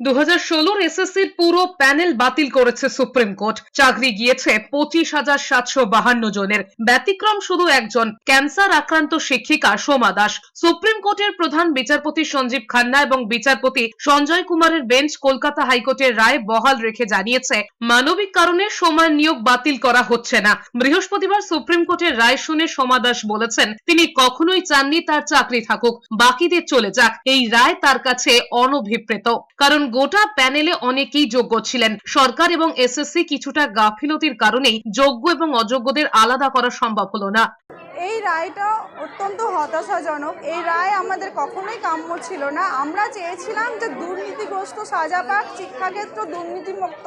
দু এসএসসির পুরো প্যানেল বাতিল করেছে সুপ্রিম কোর্ট। চাকরি গিয়েছে পঁচিশ হাজার সাতশো বাহান্ন জনের। ব্যতিক্রম শুধু একজন, ক্যান্সার আক্রান্ত শিক্ষিকা সোমা দাস। সুপ্রিম কোর্টের প্রধান বিচারপতি সঞ্জীব খান্না এবং বিচারপতি সঞ্জয় কুমারের বেঞ্চ কলকাতা হাইকোর্টের রায় বহাল রেখে জানিয়েছে, মানবিক কারণে সোমার নিয়োগ বাতিল করা হচ্ছে না। বৃহস্পতিবার সুপ্রিম কোর্টের রায় শুনে সোমা দাস বলেছেন, তিনি কখনোই চাননি তার চাকরি থাকুক, বাকিদের চলে যাক। এই রায় তার কাছে অনভিপ্রেত। কারণ গোটা প্যানেলে অনেকেই যোগ্য ছিলেন। সরকার এবং এসএসসি কিছুটা গাফিলতির কারণেই যোগ্য এবং অযোগ্যদের আলাদা করা সম্ভব হলো না। এই রায়টা অত্যন্ত হতাশাজনক। এই রায় আমাদের কখনোই কাম্য ছিল না। আমরা চেয়েছিলাম যে দুর্নীতিগ্রস্ত সাজা পাক শিক্ষাক্ষেত্র দুর্নীতিমুক্ত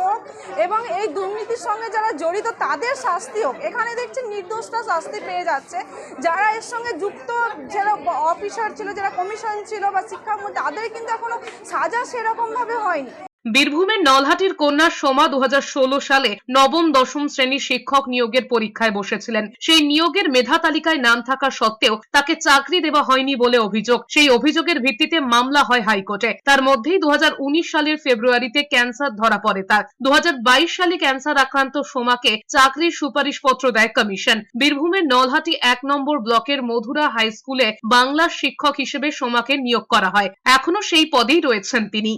এবং এই দুর্নীতির সঙ্গে যারা জড়িত তাদের শাস্তি হোক। এখানে দেখছি নির্দোষটা শাস্তি পেয়ে যাচ্ছে। যারা এর সঙ্গে যুক্ত যারা অফিসার ছিল, যারা কমিশন ছিল বা শিক্ষামন্ত্রী তাদের কিন্তু এখনও সাজা সেরকমভাবে হয়নি। বীরভূমের নলহাটির কন্যা সোমা দু হাজার ষোলো সালে নবম দশম শ্রেণির শিক্ষক নিয়োগের পরীক্ষায় বসেছিলেন। সেই নিয়োগের মেধা তালিকায় নাম থাকা সত্ত্বেও তাকে চাকরি দেওয়া হয়নি বলে অভিযোগ। সেই অভিযোগের ভিত্তিতে মামলা হয় হাইকোর্টে। তার মধ্যেই দু হাজার উনিশ সালের ফেব্রুয়ারিতে ক্যান্সার ধরা পড়ে তার। দু হাজার বাইশ সালে ক্যান্সার আক্রান্ত সোমাকে চাকরির সুপারিশপত্র দেয় কমিশন। বীরভূমের নলহাটি এক নম্বর ব্লকের মধুরা হাই স্কুলে বাংলার শিক্ষক হিসেবে সোমাকে নিয়োগ করা হয়। এখনও সেই পদেই রয়েছেন তিনি।